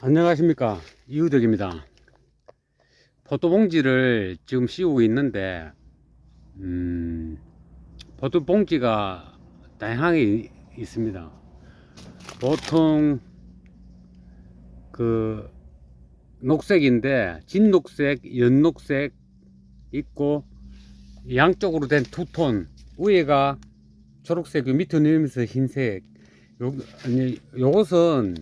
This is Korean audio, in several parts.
안녕하십니까. 이우덕입니다. 포도봉지를 지금 씌우고 있는데 음, 포도봉지가 다양하게 이- 있습니다. 보통 그 녹색인데 진녹색 연녹색 있고 양쪽으로 된 투톤 위에가 초록색 밑에 내리면서 흰색. 요, 아니, 요것은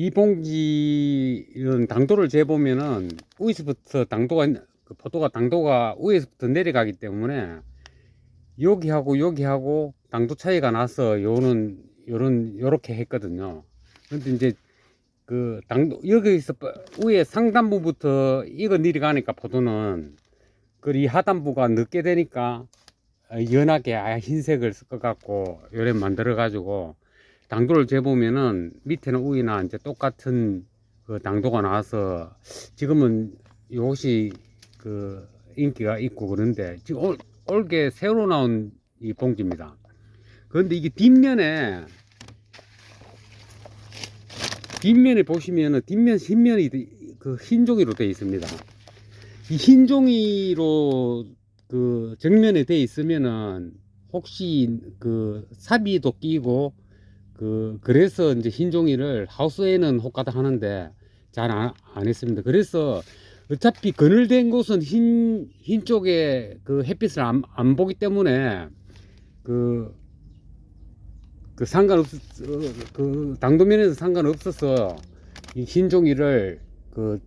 이 봉지는 당도를 재보면은 위에서부터 당도가 그 포도가 당도가 위에서부터 내려가기 때문에 여기하고 여기하고 당도 차이가 나서 요는 요런 요렇게 했거든요. 근데 이제 그 당도 여기서 빠- 위에 상단부부터 이거 내려가니까 포도는 그이 하단부가 늦게 되니까 연하게 아예 흰색을 쓸 것 같고 요래 만들어 가지고 당도를 재보면은 밑에는 우이나 이제 똑같은 그 당도가 나와서 지금은 이것이 그 인기가 있고 그런데 지금 올, 올게 새로 나온 이 봉지입니다. 그런데 이게 뒷면에 뒷면에 보시면은 뒷면 흰면이 그 흰종이로 되어 있습니다. 이 흰종이로 그 정면에 되어 있으면은 혹시 그 사비도 끼고 그 그래서 이제 흰 종이를 하우스에는 혹가다 하는데 잘안 했습니다. 그래서 어차피 그늘된 곳은 흰, 흰 쪽에 그 햇빛을 안, 안 보기 때문에 그, 그 상관없, 어, 그 당도면에서 상관없어서 이 흰 종이를 그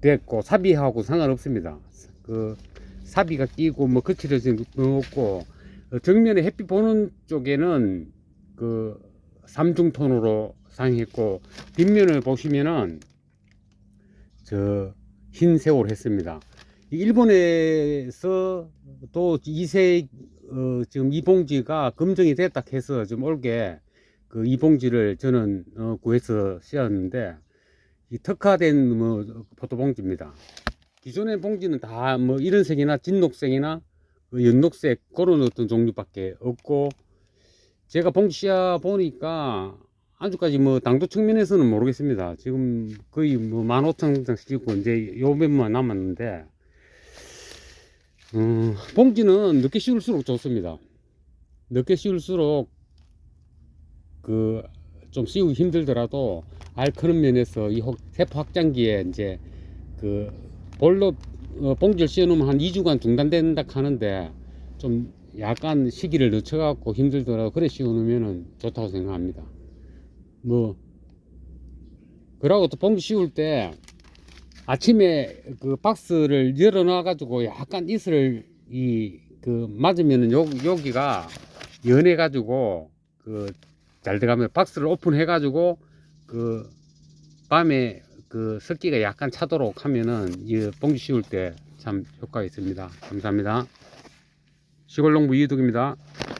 됐고 사비하고 상관없습니다. 그 사비가 끼고 뭐 거칠어진 거 없고 어, 정면에 햇빛 보는 쪽에는 그 삼중톤으로 상했고 뒷면을 보시면은 저 흰색으로 했습니다. 이 일본에서 또 이색 어, 지금 이 봉지가 검증이 됐다 해서 좀 올게 그 이 봉지를 저는 어, 구해서 씌웠는데 이 특화된 뭐 포토봉지입니다. 기존의 봉지는 다 뭐 이런 색이나 진녹색이나 그 연녹색 그런 어떤 종류밖에 없고 제가 씌워 보니까 아주까지 뭐 당도 측면에서는 모르겠습니다. 지금 거의 뭐 15,000장 씌고 이제 요 몇만 남았는데 음, 봉지는 늦게 씌울수록 좋습니다. 늦게 씌울수록 그 좀 씌우기 힘들더라도 알 크는 면에서 이 혹- 세포 확장기에 이제 그 볼로 어, 봉지를 씌워놓으면 한 2주간 중단된다 하는데 좀 약간 시기를 늦춰갖고 힘들더라도 그래 씌워놓으면 좋다고 생각합니다. 뭐 그러고 또 봉지 씌울 때 아침에 그 박스를 열어놔가지고 약간 이슬을 이 그 맞으면은 요 여기가 연해가지고 그 잘 들어가면 박스를 오픈해가지고 그 밤에 그 습기가 약간 차도록 하면은 이 봉지 씌울 때 참 효과가 있습니다. 감사합니다. 시골농부 이두입니다.